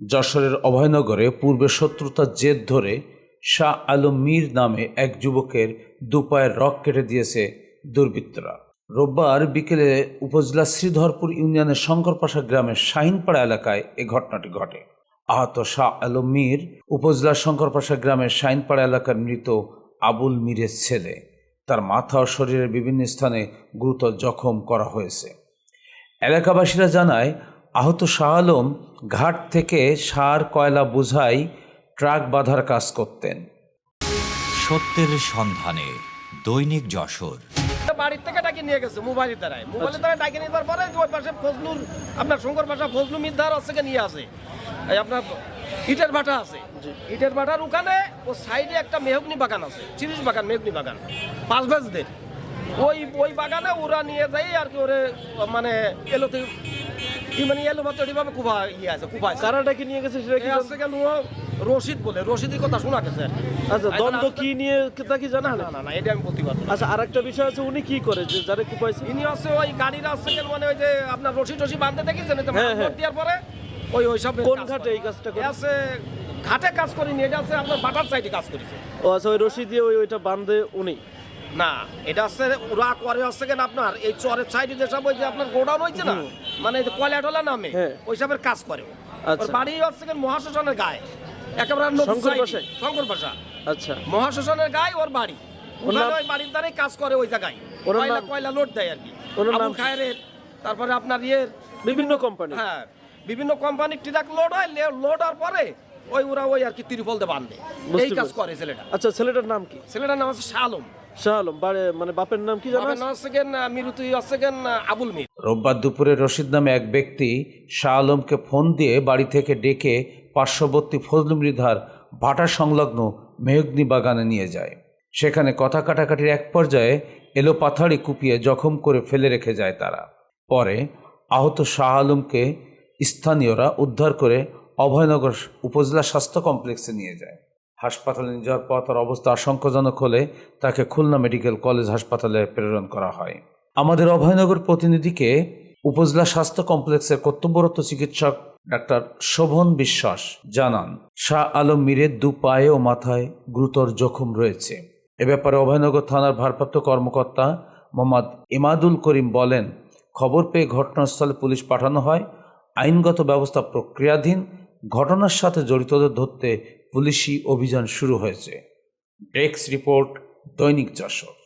যশোরের অভয়নগরে পূর্বে শত্রুতার জেদ ধরে শাহ আলম মীর নামে এক যুবকের দুপায়ের রক কেটে দিয়েছে দুর্বৃত্তরা। রোববার বিকেলে উপজেলা শ্রীধরপুর ইউনিয়নের শঙ্করপাশা গ্রামের শাহিনপাড়া এলাকায় এ ঘটনাটি ঘটে। আহত শাহ আলম মীর উপজেলার শঙ্করপাশা গ্রামের শাহিনপাড়া এলাকার মৃত আবুল মীরের ছেলে। তার মাথা ও শরীরের বিভিন্ন স্থানে গুরুতর জখম করা হয়েছে। এলাকাবাসীরা জানায় আহত শাহ আলম ঘাট থেকে সার কয়লা বোঝাই ট্রাক বাঁধার কাজ করতেন। সত্যের সন্ধানে দৈনিক যশোর। বাড়ির থেকে ডাকি নিয়ে গেছে মোবাইলের দ্বারাই মোবাইলের দ্বারা ডাকি নেবার পরে ওই পাশে ফজলুর আপনার শঙ্কর পাশা ফজলু মিদ্দার আছে কে নিয়ে আসে এই আপনার ইটের ভাটা আছে। ইটের ভাটার ওখানে ও সাইডে একটা মেহগনি বাগান আছে চিরিশ বাগান মেহগনি বাগান পাঁচ ভাজদের ওই ওই বাগানে ওরা নিয়ে যাই আর কি ওরে মানে এলোতে কি মানে এলো মাত্র এভাবে কুবা ইয়ে আছে কুবা নিয়ে গেছে সেটা কি আছে কেন রশিদ বলে রশিদের কথা শোনা গেছে। আচ্ছা আচ্ছা, দ্বন্দ্ব কি নিয়ে তা কি জানা না না না এটা আমি বলতে পারব আচ্ছা আর একটা বিষয় আছে উনি কি করে যে যারা কুপাইছে ইনি আছে ওই গাড়ির আছে কেন মানে ওই যে আপনার রশি টসি বাঁধতে দেখেছেন যে হ্যাঁ, হ্যাঁ। দেওয়ার পরে? ওই ওই সব কোন ঘাটে। এই কাজটা করে? আছে ঘাটে কাজ করিনি এটা আছে আপনার বাটার সাইডে কাজ করেছে। ও আচ্ছা ওই রশি দিয়ে ওই ওইটা বাঁধে উনি। না এটা আছে ওরা করে হচ্ছে কেন আপনার এই চরের সাইডে যেসব ওই যে আপনার গোডাউন হয়েছে না মানে এই যে কয়লা টলা নামে হ্যাঁ। ওই সবের কাজ করে। আচ্ছা। বাড়ি হচ্ছে কেন মহাশ্মশানের গায়ে একেবারে শঙ্কর বাসা আচ্ছা। মহাশ্মশানের গায়ে ওর বাড়ি। ওখানে নাম- ওই বাড়ির দ্বারাই কাজ করে ওই জায়গায়। ওনার কয়লা কয়লা লোড দেয় আর কি। ওনার নাম আবুল খায়ের তারপরে আপনার ইয়ের বিভিন্ন কোম্পানি হ্যাঁ বিভিন্ন কোম্পানির ট্রাক লোড হয় লোড হওয়ার পরে ওই ওরা ওই আর কি তিরুপল দিয়ে বাঁধে। এই কাজ করে ছেলেটা। আচ্ছা ছেলেটার নাম কি? ছেলেটার নাম আছে শালম। শাহ আলম মানে বাপের নাম কি মিরুতি আবুল মির। রোববার দুপুরে রশিদ নামে এক ব্যক্তি শাহ আলমকে ফোন দিয়ে বাড়ি থেকে ডেকে পার্শ্ববর্তী ফজলু মৃধার ভাটা সংলগ্ন মেহগ্নি বাগানে নিয়ে যায়। সেখানে কথা কাটাকাটির এক পর্যায়ে এলো পাথাড়ি কুপিয়ে জখম করে ফেলে রেখে যায় তারা। পরে আহত শাহ আলমকে স্থানীয়রা উদ্ধার করে অভয়নগর উপজেলা স্বাস্থ্য কমপ্লেক্সে নিয়ে যায়। হাসপাতালে নিয়ে যাওয়ার পর তার অবস্থা আশঙ্কাজনক হলে তাকে খুলনা মেডিকেল কলেজ হাসপাতালে প্রেরণ করা হয়। আমাদের অভয়নগর প্রতিনিধিকে উপজেলা স্বাস্থ্য কমপ্লেক্সের কর্তব্যরত চিকিৎসক ডাক্তার শোভন বিশ্বাস জানান, শাহ আলম মীরের দু পায়ে ও মাথায় গুরুতর জখম রয়েছে। এ ব্যাপারে অভয়নগর থানার ভারপ্রাপ্ত কর্মকর্তা মোহাম্মদ ইমাদুল করিম বলেন, খবর পেয়ে ঘটনাস্থলে পুলিশ পাঠানো হয়। আইনগত ব্যবস্থা প্রক্রিয়াধীন, ঘটনার সাথে জড়িতদের ধরতে পুলিশি অভিযান শুরু হয়েছে। ডেস্ক রিপোর্ট দৈনিক যশোর।